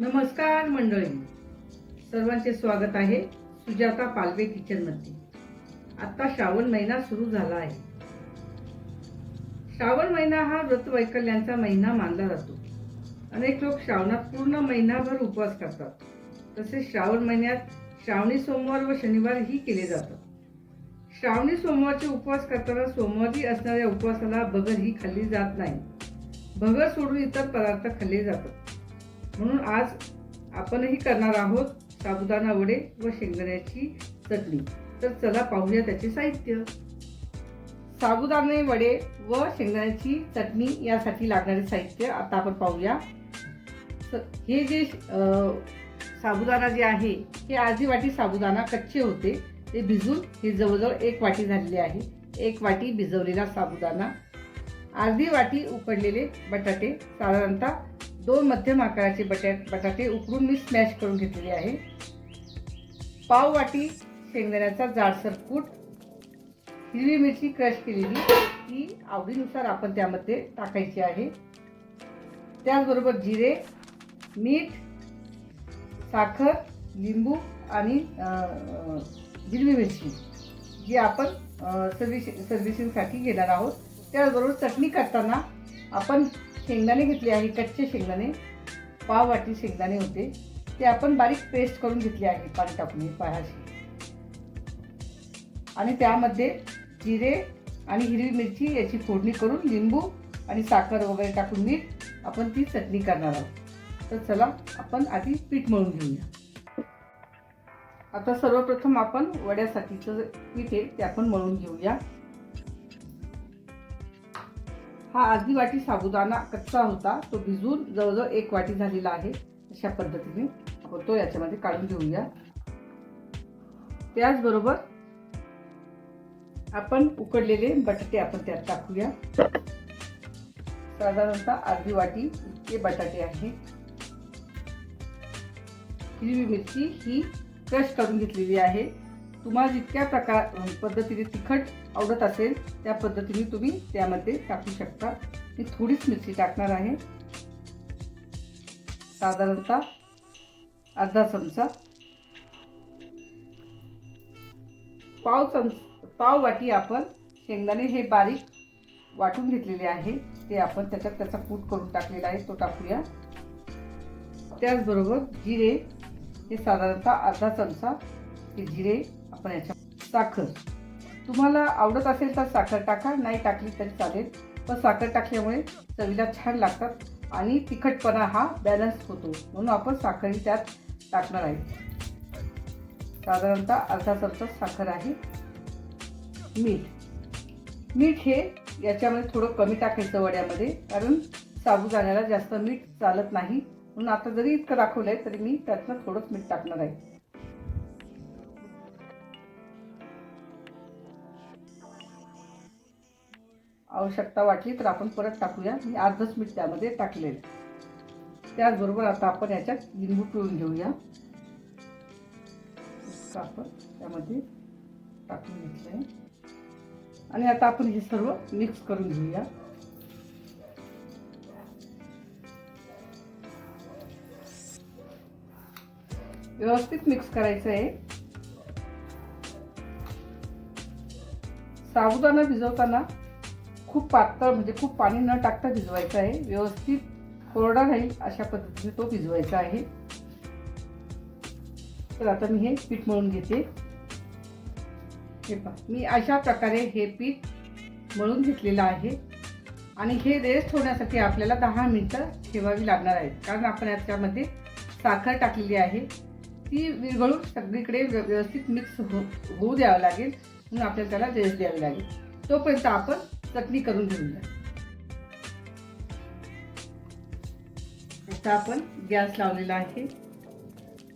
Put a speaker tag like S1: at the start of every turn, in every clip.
S1: नमस्कार मंडळी. सर्वांचे स्वागत आहे सुजाता पालवे किचनमध्ये. आता श्रावण महिना सुरू झाला आहे. श्रावण महिना हा व्रत वैकल्यांचा महिना मानला जातो. अनेक लोक श्रावणात पूर्ण महिनाभर उपवास करतात. तसेच श्रावण महिन्यात श्रावणी सोमवार व शनिवार ही केले जातात. श्रावणी सोमवारचे उपवास करताना सोमवारी असणाऱ्या उपवासाला बगर ही खाल्ली जात नाही. भगर सोडून इतर पदार्थ खाल्ले जातात. म्हणून आज आपणही करणार आहोत साबुदाणा वडे व शेंगदाण्याची चटणी. तर चला पाहूया त्याचे साहित्य. साबुदाणे वडे व शेंगदाण्याची चटणी यासाठी लागणारे साहित्य आता आपण पाहूया. हे जे साबुदाणा जे आहे हे आधी वाटी साबुदाणा कच्चे होते. ते भिजून हे जवळजवळ एक वाटी झालेले आहे. एक वाटी भिजवलेला साबुदाणा. अर्धी वाटी उकडलेले बटाटे साधारणतः दोन मध्यम आकाराचे बटा बटाटे उकडून मी स्मॅश करून घेतलेले आहे. पाव वाटी शेंगदाण्याचा जाडसर कूट हिरवी मिरची क्रश केलेली ती आवडीनुसार आपण त्यामध्ये टाकायची आहे. त्याचबरोबर जिरे मीठ साखर लिंबू आणि हिरवी मिरची जी आपण सर्व्हिस सर्व्हिसिंगसाठी घेणार आहोत. त्याचबरोबर चटणी करताना आपण शेंगदाणे घेतले आहे कच्चे शेंगदाणे पाव वाटी शेंगदाणे होते. ते आपण बारीक पेस्ट करून घेतले आहे पाणी टाकून पायाशी आणि त्यामध्ये जिरे आणि हिरवी मिरची याची फोडणी करून लिंबू आणि साखर वगैरे टाकून मीठ आपण ती चटणी करणार आहोत. तर चला आपण आधी पीठ मळून घेऊया. आता सर्वप्रथम आपण वड्यासाठीचं पीठ आहे ते आपण मळून घेऊया. हा अर्धी वाटी साबुदाणा कच्चा होता. तो भिजून जवळजवळ एक वाटी झालेला आहे. अशा पद्धतीने आपण तो याच्यामध्ये काढून घेऊया. त्याचबरोबर आपण उकडलेले बटाटे आपण त्यात टाकूया. साधारणतः अर्धी वाटी इतके बटाटे आहे हिरवी मिरची ही क्रश करून घेतलेली आहे. तुम्हाला जितक्या प्रकार पद्धतीने तिखट आवडत असेल त्या पद्धतीने तुम्ही त्यामध्ये टाकू शकता. मी थोडीच मिरची टाकणार आहे. साधारणतः अर्धा चमचा. पाव चमच पाव वाटी आपण शेंगदाणे हे बारीक वाटून घेतलेले आहे. ते आपण त्याच्यात त्याचा कूट करून टाकलेला आहे तो टाकूया. त्याचबरोबर जिरे हे साधारणतः अर्धा चमचा हे जिरे आपण याच्या साखर. तुम्हाला आवडत असेल तर साखर टाका नाही टाकली तरी चालेल. पण साखर टाकल्यामुळे चवीला छान लागतात आणि तिखटपणा हा बॅलन्स होतो. म्हणून आपण साखरही त्यात टाकणार आहे. साधारणतः अर्धा चमचा साखर आहे. मीठ. मीठ हे याच्यामध्ये थोडं कमी टाकायचं वड्यामध्ये कारण साबुदाण्याला जास्त मीठ चालत नाही. म्हणून आता जरी इतकं दाखवलं आहे तरी मी त्यातनं थोडंच मीठ टाकणार आहे. आवश्यकता वाटली तर आपण परत टाकूया. मी अर्धच मीठ त्यामध्ये टाकले त्याचबरोबर आता आपण याच्यात लिंबू पिळून घेऊया. आपण त्यामध्ये टाकून घेतलं आहे आणि आता आपण हे सर्व मिक्स करून घेऊया. व्यवस्थित मिक्स करायचं आहे. साबुदाणा भिजवताना खूप पातळ म्हणजे खूप पाणी न टाकता भिजवायचं आहे. व्यवस्थित कोरडा राहील अशा पद्धतीने तो भिजवायचा आहे. तर आता मी हे पीठ मळून घेते. हे पहा मी अशा प्रकारे हे पीठ मळून घेतलेलं आहे. आणि हे रेस्ट होण्यासाठी आपल्याला दहा मिनटं ठेवावी लागणार आहेत. कारण आपण याच्यामध्ये साखर टाकलेली आहे. ती विरघळून सगळीकडे व्यवस्थित मिक्स हो होऊ द्यावं लागेल. म्हणून आपल्याला त्याला रेस्ट द्यावी लागेल. तोपर्यंत आपण चटणी करून घेऊया. आता आपण गॅस लावलेला आहे.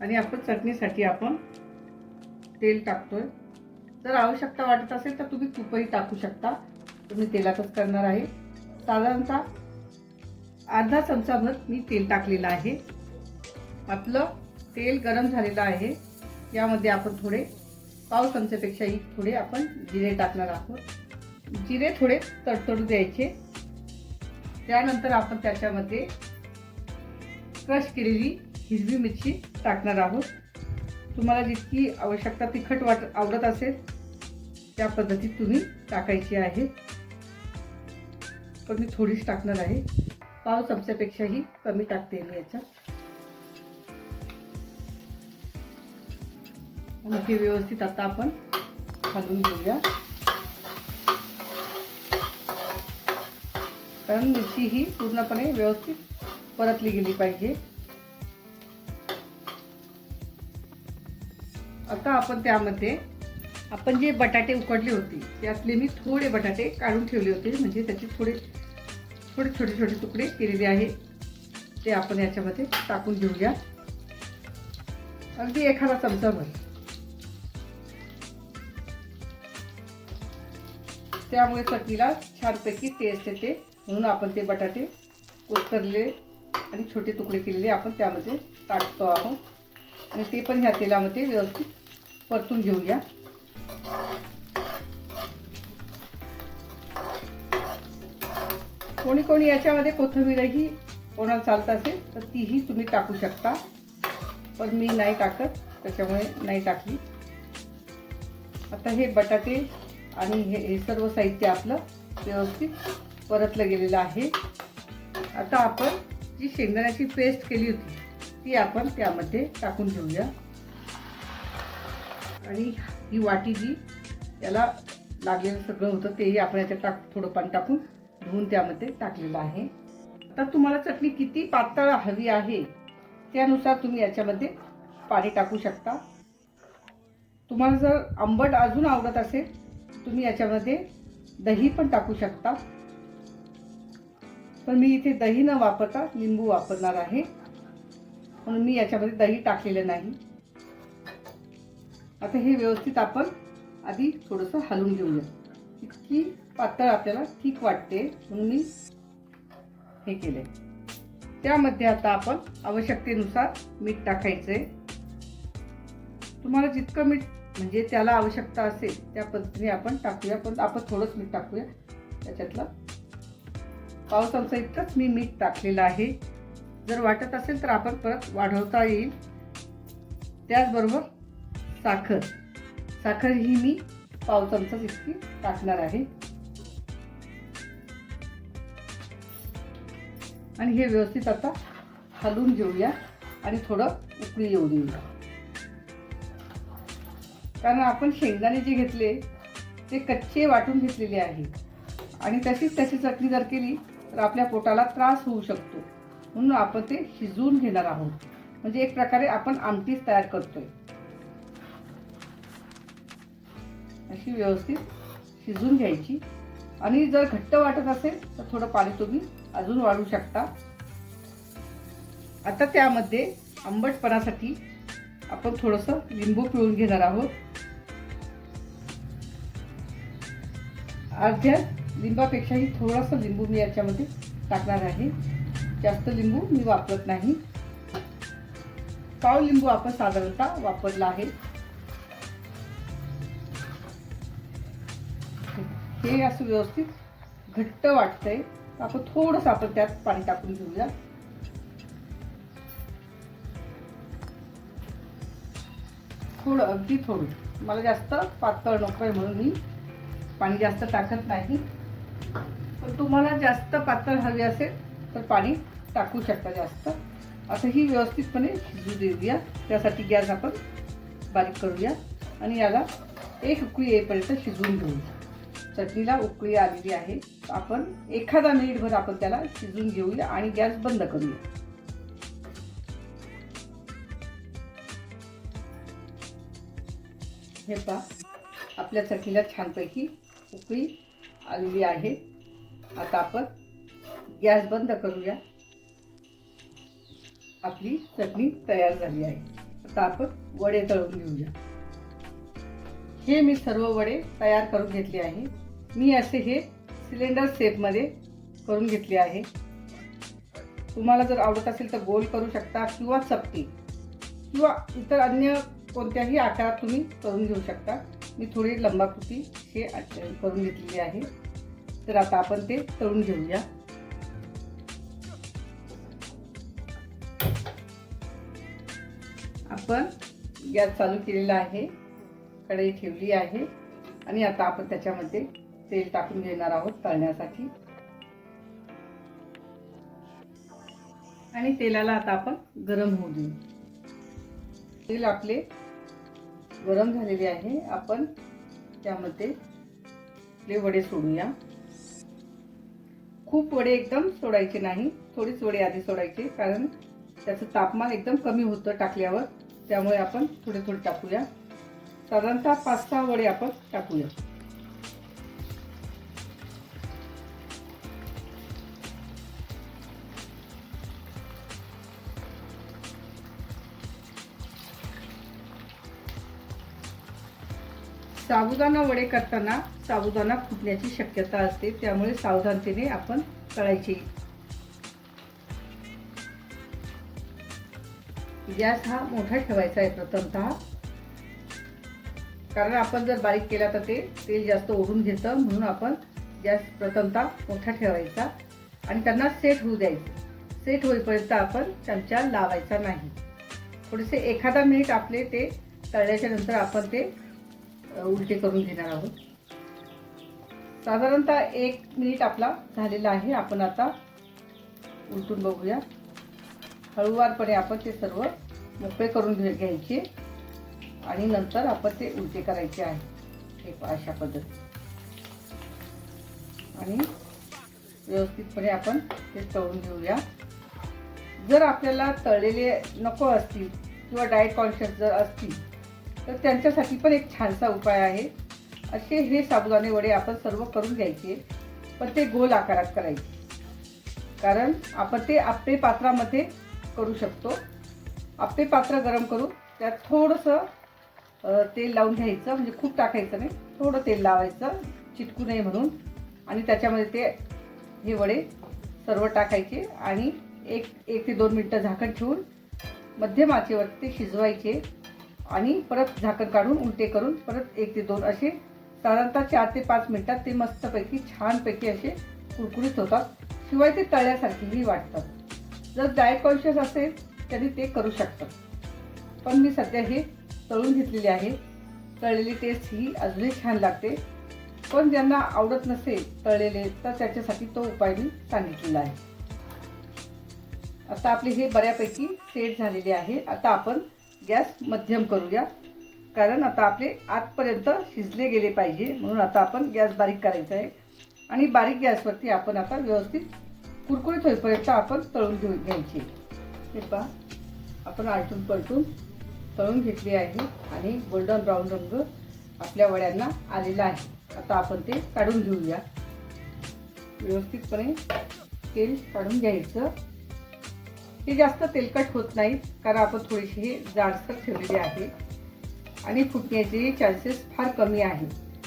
S1: आणि आपण चटणीसाठी आपण तेल टाकतोय. जर आवश्यकता वाटत असेल तर तुम्ही तुपही टाकू शकता. तुम्ही तेलातच करणार आहे. साधारणतः अर्धा चमचाभर मी तेल टाकलेलं आहे. आपलं तेल गरम झालेलं आहे. यामध्ये आपण थोडे पाव चमच्यापेक्षाही थोडे आपण जिरे टाकणार आहोत. जिरे थोडे तडतडू द्यायचे. त्यानंतर आपण त्याच्यामध्ये क्रश केलेली हिरवी मिरची टाकणार आहोत. तुम्हाला जितकी आवश्यकता तिखट वाट आवडत असेल त्या पद्धतीत तुम्ही टाकायची आहे. पण मी थोडीच टाकणार आहे. पाव चमच्यापेक्षाही कमी टाकते मी याच्यात. आणि हे व्यवस्थित आता आपण घालून घेऊया. कारण मिरची ही पूर्णपणे व्यवस्थित परतली गेली पाहिजे. आता आपण त्यामध्ये आपण जे बटाटे उकडले होते त्यातले मी थोडे बटाटे काढून ठेवले होते म्हणजे त्याचे थोडे थोडे छोटे छोटे तुकडे केलेले आहे. ते आपण याच्यामध्ये टाकून घेऊया. अगदी एखादा चमचाभर त्यामुळे चटणीला छानपैकी टेस्ट येते. म्हणून आपण ते बटाटे कोतरले आणि छोटे तुकडे केलेले आपण त्यामध्ये टाकतो आहोत. आणि ते पण ह्या तेलामध्ये व्यवस्थित परतून घेऊया. कोणी कोणी याच्यामध्ये कोथिंबीरही कोणाला चालत असेल तर तीही तुम्ही टाकू शकता. पण मी नाही टाकत त्याच्यामुळे नाही टाकली. आता हे बटाटे आणि हे हे सर्व साहित्य आपलं व्यवस्थित परतलं गेलेलं आहे. आता आपण जी शेंगदाण्याची पेस्ट केली होती ती आपण त्यामध्ये टाकून घेऊया आणि ही वाटी जी त्याला लागलेलं सगळं होतं तेही आपण याच्यात टाक थोडं पाणी टाकून धुवून त्यामध्ये टाकलेलं आहे. आता तुम्हाला चटणी किती पातळ हवी आहे त्यानुसार तुम्ही याच्यामध्ये पाणी टाकू शकता. तुम्हाला जर आंबट अजून आवडत असेल तुम्ही याच्यामध्ये दही पण टाकू शकता. पण मी इथे दही न वापरता लिंबू वापरणार आहे. म्हणून मी याच्यामध्ये दही टाकलेलं नाही. आता हे व्यवस्थित आपण आधी थोडंसं हलवून घेऊया. इतकी पातळ आपल्याला ठीक वाटते म्हणून मी हे केलंय. त्यामध्ये आता आपण आवश्यकतेनुसार मीठ टाकायचंय. तुम्हाला जितकं मीठ म्हणजे त्याला आवश्यकता असेल त्या पद्धतीने आपण टाकूया. पण आपण थोडंच मीठ टाकूया. त्याच्यातलं पाव चमचा इतकंच मी मीठ टाकलेलं आहे. जर वाटत असेल तर आपण परत वाढवता येईल. त्याचबरोबर साखर. साखर ही मी पाव चमचा इतकी टाकणार आहे. आणि हे व्यवस्थित आता हलवून घेऊया आणि थोडं उकळी येऊ देऊया. कारण आपण शेंगदाणे जे घेतले ते कच्चे वाटून घेतलेले आहे आणि तशीच त्याची चटणी जर केली तर आपल्या पोटाला त्रास होऊ शकतो. म्हणून आपण ते शिजवून घेणार आहोत. म्हणजे एक प्रकारे आपण आमटीच तयार करतोय. अशी व्यवस्थित शिजवून घ्यायची. आणि जर घट्ट वाटत असेल तर थोडं पाणी तुम्ही अजून वाढू शकता. आता त्यामध्ये आंबटपणासाठी आपण थोडंसं लिंबू पिळून घेणार आहोत. अर्ध्या लिंबापेक्षाही थोडंसं लिंबू मी याच्यामध्ये टाकणार आहे. जास्त लिंबू मी वापरत नाही. पाव लिंबू आपण साधारणतः वापरला आहे. हे असं व्यवस्थित घट्ट वाटतंय. आपण थोडंसं आपण त्यात पाणी टाकून घेऊया. थोडं अगदी थोडं. मला जास्त पातळ नको आहे म्हणून मी पाणी जास्त टाकत नाही. तुम्हाला जास्त पातळ हवी असेल तर पाणी टाकू शकता जास्त. असं ही व्यवस्थितपणे शिजू देऊया. त्यासाठी गॅस आपण बारीक करूया. आणि याला एक उकळी येईपर्यंत शिजवून घेऊया. चटणीला उकळी आलेली आहे. आपण एखादा मिनिटभर आपण त्याला शिजून घेऊया आणि गॅस बंद करूया. हे पहा आपल्या चटणीला छानपैकी उकळी आलेली आहे. आता आपण गॅस बंद करूया. आपली चटणी तयार झाली आहे. आता आपण वडे तळून घेऊया. हे मी सर्व वडे तयार करून घेतले आहे. मी असे हे सिलेंडर शेपमध्ये करून घेतले आहे. तुम्हाला जर आवडत असेल तर गोल करू शकता किंवा चपटी किंवा इतर अन्य कोणत्याही आकारात तुम्ही करून घेऊ शकता. मी थोडी लंबाकृती हे करून घेतलेली आहे. तर आता आपण ते तळून घेऊया. आपण गॅस चालू केलेला आहे. कढई ठेवली आहे. आणि आता आपण त्याच्यामध्ये तेल टाकून घेणार आहोत तळण्यासाठी. आणि तेलाला आता आपण गरम होऊ देऊ. तेल आपले गरम झालेली आहे. आपण त्यामध्ये आपले वडे सोडूया. खूप वडे एकदम सोडायचे नाही. थोडीच वडे आधी सोडायचे कारण त्याचं तापमान एकदम कमी होतं टाकल्यावर. त्यामुळे आपण थोडे थोडे टाकूया. साधारणतः पाच सहा वडे आपण टाकूया. साबुदाणा वडे करताना साबुदाणा फुटण्याची शक्यता असते त्यामुळे सावधानतेने आपण तळायचे. गॅस हा मोठा ठेवायचा आहे प्रथमतः. कारण आपण जर बारीक केला तर ते तेल जास्त ओढून घेतं म्हणून आपण गॅस प्रथमतः मोठा ठेवायचा आणि त्यांना सेट होऊ द्यायचं. सेट होईपर्यंत आपण चमचा लावायचा नाही. थोडेसे एखादा मिनिट आपले ते तळल्याच्या नंतर आपण ते उलटे करून घेणार आहोत. साधारणतः एक मिनिट आपला झालेला आहे. आपण आता उलटून बघूया. हळूवारपणे आपण ते सर्व मोकळे करून घे घ्यायचे आणि नंतर आपण ते उलटे करायचे आहे. हे अशा पद्धती आणि व्यवस्थितपणे आपण ते तळून घेऊया. जर आपल्याला तळलेले नको असतील किंवा डाएट कॉन्शियस जर असतील तर त्यांच्यासाठी पण एक छानसा उपाय आहे. असे हे साबुदाणे वडे आपण सर्व करून घ्यायचे पण ते गोल आकारात करायचे. कारण आपण ते आपले पात्रामध्ये करू शकतो. आपले पात्र गरम करून त्यात थोडंसं तेल लावून घ्यायचं म्हणजे खूप टाकायचं नाही. थोडं तेल लावायचं चिटकू नये म्हणून. आणि त्याच्यामध्ये ते हे वडे सर्व टाकायचे आणि एक एक ते दोन मिनटं झाकण ठेवून मध्यम आचेवरती ते शिजवायचे. आणि परत झाकण काढून उलटे करून परत एक ते दोन असे साधारणतः चार ते पाच मिनिटात ते मस्तपैकी छानपैकी असे कुरकुरीत होतात. शिवाय ते तळ्यासारखेही वाटतात. जर डायट कॉन्शियस असेल तरी ते करू शकतात. पण मी सध्या हे तळून घेतलेले आहे. तळलेली टेस्ट ही अजूनही छान लागते. पण ज्यांना आवडत नसेल तळलेले तर त्याच्यासाठी तो उपाय मी सांगितलेला आहे. आता आपले हे बऱ्यापैकी सेट झालेले आहे. आता आपण गॅस मध्यम करूया. कारण आता आपले आतपर्यंत शिजले गेले पाहिजे. म्हणून आता आपण गॅस बारीक करायचा आहे. आणि बारीक गॅसवरती आपण आता व्यवस्थित कुरकुरीत होईपर्यंत आपण तळून घेऊ घ्यायची. हे पहा. आपण आलटून पलटून तळून घेतली आहे. आणि गोल्डन ब्राऊन रंग आपल्या वड्यांना आलेला आहे. आता आपण ते काढून घेऊया. व्यवस्थितपणे तेल काढून घ्यायचं. हे जास्त तेलकट होत नाहीत कारण आपण थोडीशी हे जाडसर ठेवलेली आहे. आणि फुटण्याचे चान्सेस फार कमी आहे.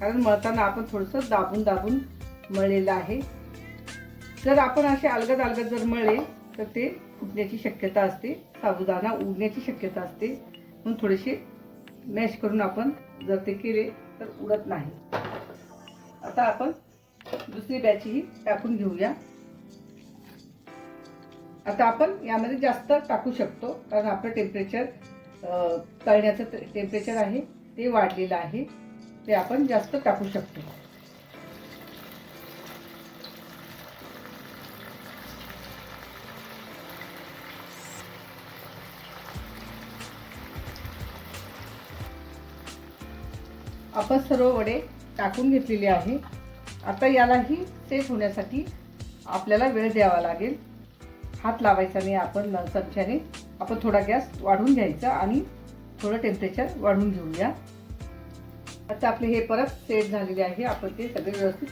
S1: कारण मळताना आपण थोडंसं दाबून दाबून मळलेलं आहे. जर आपण असे अलगद अलगद जर मळले तर ते फुटण्याची शक्यता असते साबुदाणा उडण्याची शक्यता असते. म्हणून थोडेसे मॅश करून आपण जर ते केले तर उडत नाही. आता आपण दुसरी बॅचही टाकून घेऊया. आता आपण यामध्ये जास्त टाकू शकतो कारण आपलं टेम्परेचर तळण्याचं टेम्परेचर आहे ते वाढलेलं आहे ते आपण जास्त टाकू शकतो. आपण सर्व वडे टाकून घेतलेले आहे. आता यालाही सेट होण्यासाठी आपल्याला वेळ द्यावा लागेल. हात लावायचा नाही आपण न- चमच्याने. आपण थोडा गॅस वाढवून घ्यायचा आणि थोडं टेम्परेचर वाढवून घेऊया. आता आपले हे परत सेट झालेले आहे आपण ते सगळे व्यवस्थित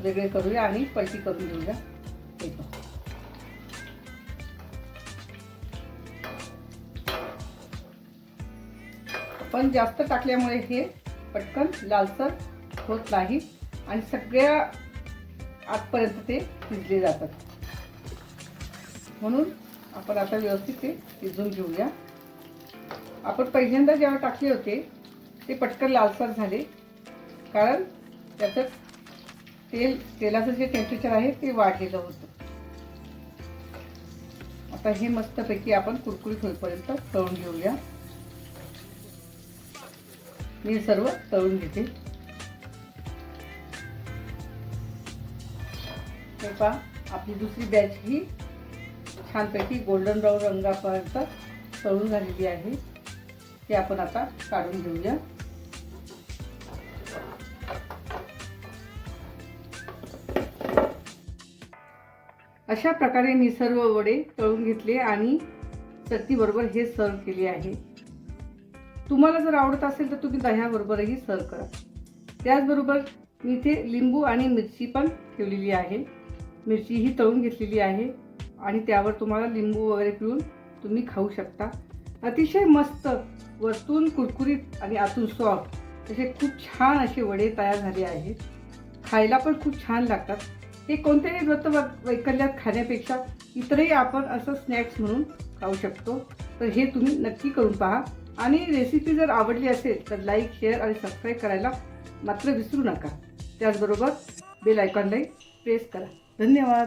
S1: वेगळे करूया आणि पलटी करून घेऊया. पण जास्त टाकल्यामुळे हे पटकन लालसर होत नाही आणि सगळ्या आतपर्यंत ते शिजले जातात. म्हणून आपण आता व्यवस्थित ते शिजवून घेऊया. आपण पहिल्यांदा जेव्हा टाकले होते ते पटकन लालसर झाले. कारण त्याचं तेल तेलाचं जे टेम्परेचर आहे ते वाढलेलं होतं. आता हे मस्तपैकी आपण कुरकुरीत होईपर्यंत तळून घेऊया. मी सर्व तळून घेते. आपली दुसरी बॅच ही छानपैकी गोल्डन ब्राऊन रंगापर्यंत तळून झालेली आहे. ते आपण आता काढून घेऊया. अशा प्रकारे मी सर्व वडे तळून घेतले आणि चटणीबरोबर हे सर्व केले आहे. तुम्हाला जर आवडत असेल तर तुम्ही दह्याबरोबरही सर्व करा. त्याचबरोबर मी इथे लिंबू आणि मिरची पण ठेवलेली आहे. मिरची ही तळून घेतलेली आहे. आणि त्यावर तुम्हाला लिंबू वगैरे पिळून तुम्ही खाऊ शकता. अतिशय मस्त वरतून कुरकुरीत आणि आतून सॉफ्ट असे खूप छान असे वडे तयार झाले आहेत. खायला पण खूप छान लागतात. हे कोणत्याही व्रत व- वैकल्यात खाण्यापेक्षा इतरही आपण असं स्नॅक्स म्हणून खाऊ शकतो. तर हे तुम्ही नक्की करून पहा. आणि रेसिपी जर आवडली असेल तर लाईक शेअर आणि सबस्क्राईब करायला मात्र विसरू नका. त्याचबरोबर बेल आयकॉनलाही प्रेस करा. धन्यवाद.